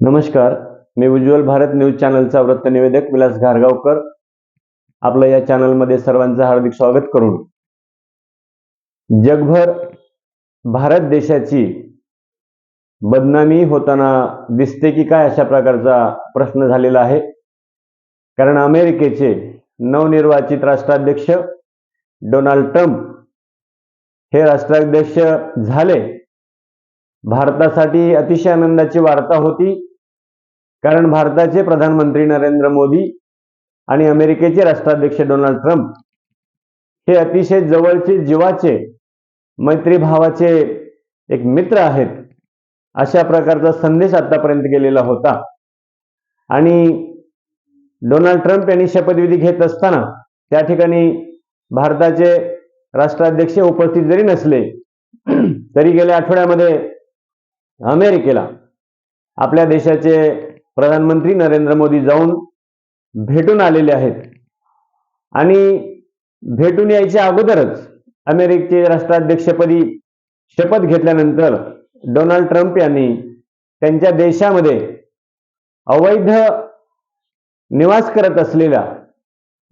नमस्कार. मी उज्ज्वल भारत न्यूज चॅनलचा वृत्त निवेदक विलास घारगावकर. आपलं या चॅनलमध्ये सर्वांचं हार्दिक स्वागत करून. जगभर भारत देशाची बदनामी होताना दिसते की काय अशा प्रकारचा प्रश्न झालेला आहे. कारण अमेरिकेचे नवनिर्वाचित राष्ट्राध्यक्ष डोनाल्ड ट्रम्प हे राष्ट्राध्यक्ष झाले. भारतासाठी अतिशय आनंदाची वार्ता होती. कारण भारताचे प्रधानमंत्री नरेंद्र मोदी आणि अमेरिकेचे राष्ट्राध्यक्ष डोनाल्ड ट्रम्प हे अतिशय जवळचे जीवाचे मैत्रीभावाचे एक मित्र आहेत अशा प्रकारचा संदेश आतापर्यंत गेलेला होता. आणि डोनाल्ड ट्रम्प यांनी शपथविधी घेत असताना त्या ठिकाणी भारताचे राष्ट्राध्यक्ष उपस्थित जरी नसले तरी गेल्या आठवड्यामध्ये अमेरिकेला आपल्या देशाचे प्रधानमंत्री नरेंद्र मोदी जाऊन भेटून आलेले आहेत. आणि भेटून यायच्या अगोदरच अमेरिकेचे राष्ट्राध्यक्षपदी शपथ घेतल्यानंतर डोनाल्ड ट्रम्प यांनी त्यांच्या देशामध्ये अवैध निवास करत असलेल्या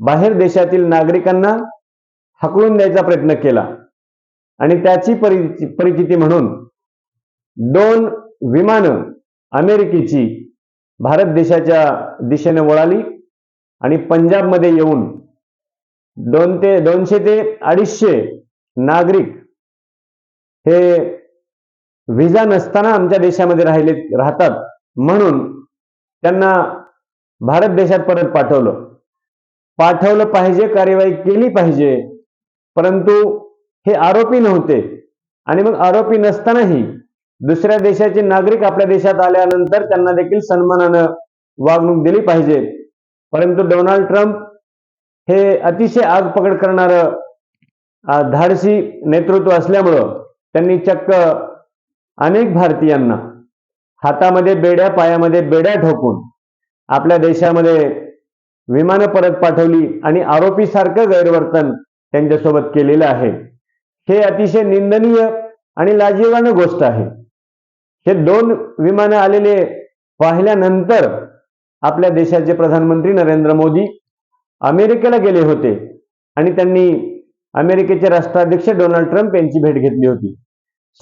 बाहेर देशातील नागरिकांना हकलून द्यायचा प्रयत्न केला. आणि त्याची परिस्थिती परिस्थिती म्हणून दोन विमानं अमेरिकेची भारत देशाच्या दिशेने वळाली आणि पंजाबमध्ये येऊन दोन ते दोनशे ते अडीचशे नागरिक हे व्हिजा नसताना आमच्या देशामध्ये राहिले राहतात. म्हणून त्यांना भारत देशात परत पाठवलं. पाठवलं पाहिजे कार्यवाही केली पाहिजे. परंतु हे आरोपी नव्हते. आणि मग आरोपी नसतानाही दुसऱ्या देशाचे नागरिक आपल्या देशात आल्यानंतर त्यांना देखील सन्मानानं वागणूक दिली पाहिजे. परंतु डोनाल्ड ट्रम्प हे अतिशय आग पकड करणारं धाडसी नेतृत्व असल्यामुळं त्यांनी चक्क अनेक भारतीयांना हातामध्ये बेड्या पायामध्ये बेड्या ठोकून आपल्या देशामध्ये विमानं परत पाठवली आणि आरोपीसारखं गैरवर्तन त्यांच्यासोबत केलेलं आहे. हे अतिशय निंदनीय आणि लाजीवान गोष्ट आहे. हे दोन विमानं आलेले पाहिल्यानंतर आपल्या देशाचे प्रधानमंत्री नरेंद्र मोदी अमेरिकेला गेले होते आणि त्यांनी अमेरिकेचे राष्ट्राध्यक्ष डोनाल्ड ट्रम्प यांची भेट घेतली होती.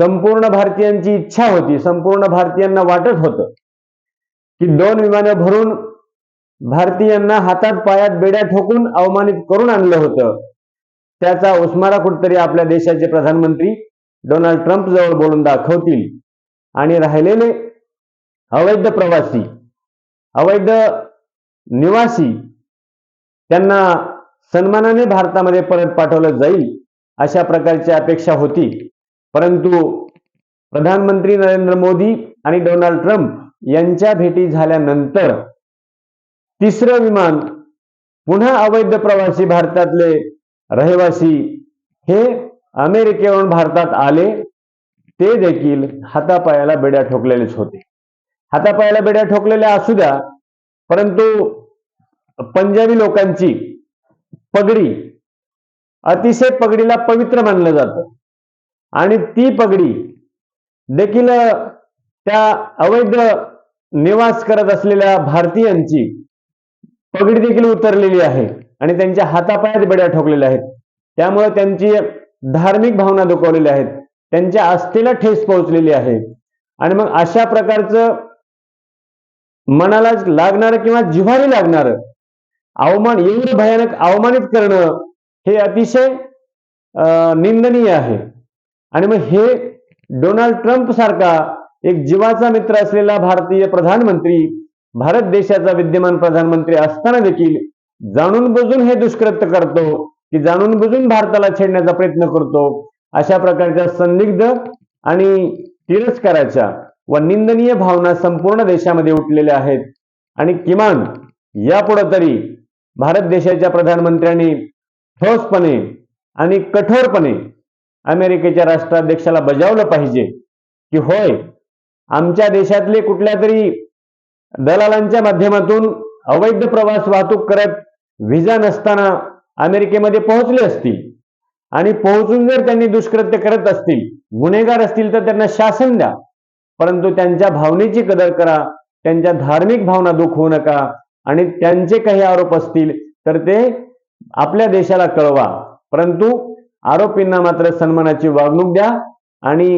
संपूर्ण भारतीयांची इच्छा होती संपूर्ण भारतीयांना वाटत होतं की दोन विमानं भरून भारतीयांना हातात पायात बेड्या ठोकून अवमानित करून आणलं होतं. त्याचा उस्मारा कुठतरी आपल्या देशाचे प्रधानमंत्री डोनाल्ड ट्रम्प जवळ बोलून दाखवतील. आणि राहिलेले अवैध प्रवासी अवैध निवासी त्यांना सन्मानाने भारतामध्ये परत पाठवलं जाईल अशा प्रकारची अपेक्षा होती. परंतु प्रधानमंत्री नरेंद्र मोदी आणि डोनाल्ड ट्रम्प यांच्या भेटी झाल्यानंतर तिसरं विमान पुन्हा अवैध प्रवासी भारतातले रहिवासी हे अमेरिकेवरून भारतात आले. ते देखील हातापायाला बेड्या ठोकलेलेच होते. हातापायाला बेड्या ठोकलेल्या असू द्या परंतु पंजाबी लोकांची पगडी अतिशय पगडीला पवित्र मानलं जातं. आणि ती पगडी देखील त्या अवैध निवास करत असलेल्या भारतीयांची पगडी देखील उतरलेली आहे आणि त्यांच्या हातापायात बड्या ठोकलेल्या आहेत. त्यामुळे त्यांची धार्मिक भावना दुखवलेल्या आहेत. त्यांच्या आस्थेला ठेस पोहोचलेली आहे. आणि मग अशा प्रकारचं मनाला लागणारं किंवा जिव्हारी लागणारं अवमान एवढं भयानक अवमानित करणं हे अतिशय निंदनीय आहे. आणि मग हे डोनाल्ड ट्रम्प सारखा एक जीवाचा मित्र असलेला भारतीय प्रधानमंत्री भारत देशाचा विद्यमान प्रधानमंत्री असताना देखील जाणून बुजून हे दुष्कृत्य करतो की जाणून बुजून भारताला छेडण्याचा प्रयत्न करतो. अशा प्रकारच्या संदिग्ध आणि तिरस्काराच्या व निंदनीय भावना संपूर्ण देशामध्ये उठलेल्या आहेत. आणि किमान यापुढे तरी भारत देशाच्या प्रधानमंत्र्यांनी ठोसपणे आणि कठोरपणे अमेरिकेच्या राष्ट्राध्यक्षाला बजावलं पाहिजे की होय आमच्या देशातले कुठल्या तरी दलालांच्या माध्यमातून अवैध प्रवास वाहतूक करत व्हिजा नसताना अमेरिकेमध्ये पोहोचले असतील. आणि पोहोचून जर त्यांनी दुष्कृत्य करत असतील गुन्हेगार असतील तर त्यांना शासन द्या. परंतु त्यांच्या भावनेची कदर करा त्यांच्या धार्मिक भावना दुखवू नका आणि त्यांचे काही आरोप असतील तर ते आपल्या देशाला कळवा. परंतु आरोपींना मात्र सन्मानाची वागणूक द्या आणि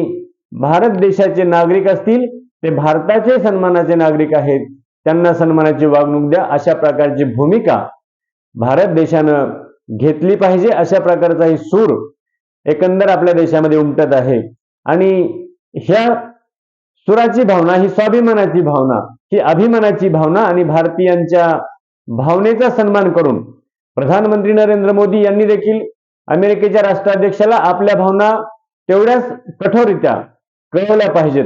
भारत देशाचे नागरिक असतील ते भारताचे सन्मानाचे नागरिक आहेत त्यांना सन्मानाची वागणूक द्या अशा प्रकारची भूमिका भारत देशानं घेतली पाहिजे अशा प्रकारचा ही सूर एकंदर आपल्या देशामध्ये उमटत आहे. आणि ह्या सुराची भावना ही स्वाभिमानाची भावना ही अभिमानाची भावना आणि भारतीयांच्या भावनेचा सन्मान करून प्रधानमंत्री नरेंद्र मोदी यांनी देखील अमेरिकेच्या राष्ट्राध्यक्षाला आपल्या भावना तेवढ्याच कठोररित्या कळवल्या पाहिजेत.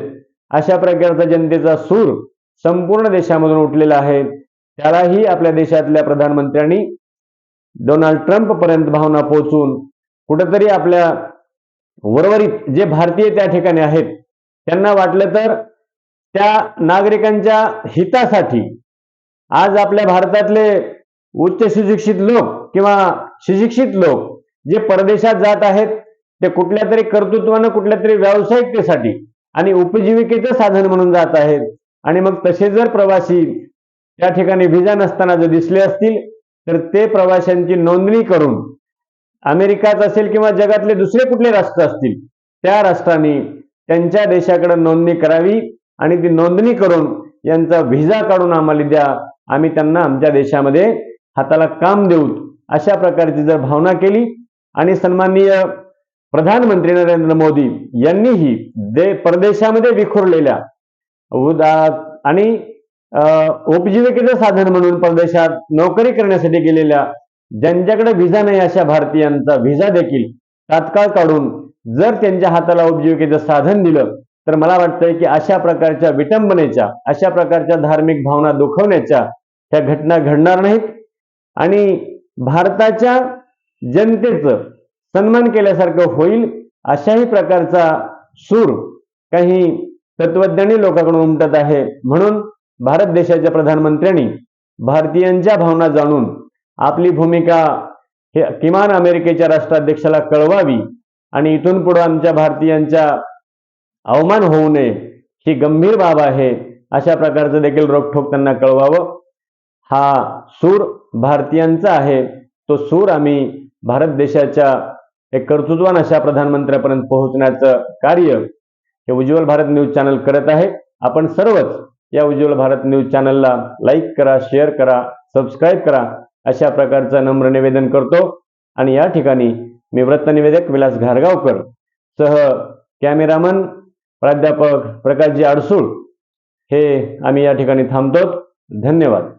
अशा प्रकारचा जनतेचा सूर संपूर्ण देशामधून उठलेला आहे. त्यालाही आपल्या देशातल्या प्रधानमंत्र्यांनी डोनाल्ड ट्रम्प पर्यंत भावना पोहोचून कुठेतरी आपल्या उर्वरित जे भारतीय त्या ठिकाणी आहेत त्यांना वाटलं तर त्या नागरिकांच्या हितासाठी आज आपल्या भारतातले उच्च सुशिक्षित लोक किंवा सुशिक्षित लोक जे परदेशात जात आहेत ते कुठल्या तरी कर्तृत्वानं कुठल्या तरी व्यावसायिकतेसाठी आणि उपजीविकेचं साधन म्हणून जात आहेत. आणि मग तसे जर प्रवासी त्या ठिकाणी व्हिजा नसताना जर दिसले असतील तर ते प्रवाशांची नोंदणी करून अमेरिकाच असेल किंवा जगातले दुसरे कुठले राष्ट्र असतील त्या राष्ट्रांनी त्यांच्या देशाकडे नोंदणी करावी आणि ती नोंदणी करून यांचा व्हिसा काढून आम्हाला द्या. आम्ही त्यांना आमच्या देशामध्ये हाताला काम देऊ. अशा प्रकारची जर भावना केली आणि सन्माननीय प्रधानमंत्री नरेंद्र मोदी यांनीही दे परदेशामध्ये विखुरलेल्या उदा- आणि उपजीविकेचं साधन म्हणून परदेशात नोकरी करण्यासाठी गेलेल्या ज्यांच्याकडे व्हिसा नाही अशा भारतीयांचा व्हिसा देखील तात्काळ काढून जर त्यांच्या हाताला उपजीविकेचं साधन दिलं तर मला वाटतंय की अशा प्रकारच्या विटंबनेच्या अशा प्रकारच्या धार्मिक भावना दुखवण्याच्या ह्या घटना घडणार नाहीत. आणि भारताच्या जनतेचं सन्मान केल्यासारखं होईल अशाही प्रकारचा सूर काही तत्वज्ञानी लोकांकडून उमटत आहे. म्हणून भारत देशाच्या प्रधानमंत्र्यांनी भारतीयांच्या भावना जाणून आपली भूमिका हे किमान अमेरिकेच्या राष्ट्राध्यक्षाला कळवावी आणि इथून पुढे आमच्या भारतीयांच्या अवमान होऊ नये ही गंभीर बाब आहे अशा प्रकारचं देखील रोखठोक त्यांना कळवावं. हा सूर भारतीयांचा आहे तो सूर आम्ही भारत देशाच्या एक कर्तृत्वान अशा प्रधानमंत्र्यापर्यंत पोहोचण्याचं कार्य हे उज्ज्वल भारत न्यूज चॅनल करत आहे. आपण सर्वच या उज्ज्वल भारत न्यूज चॅनलला लाईक करा शेअर करा सबस्क्राईब करा अशा प्रकारचं नम्र निवेदन करतो. आणि या ठिकाणी मी वृत्तनिवेदक विलास घारगावकर सह कॅमेरामन प्राध्यापक प्रकाशजी अडसूळ हे आम्ही या ठिकाणी थांबतो. धन्यवाद.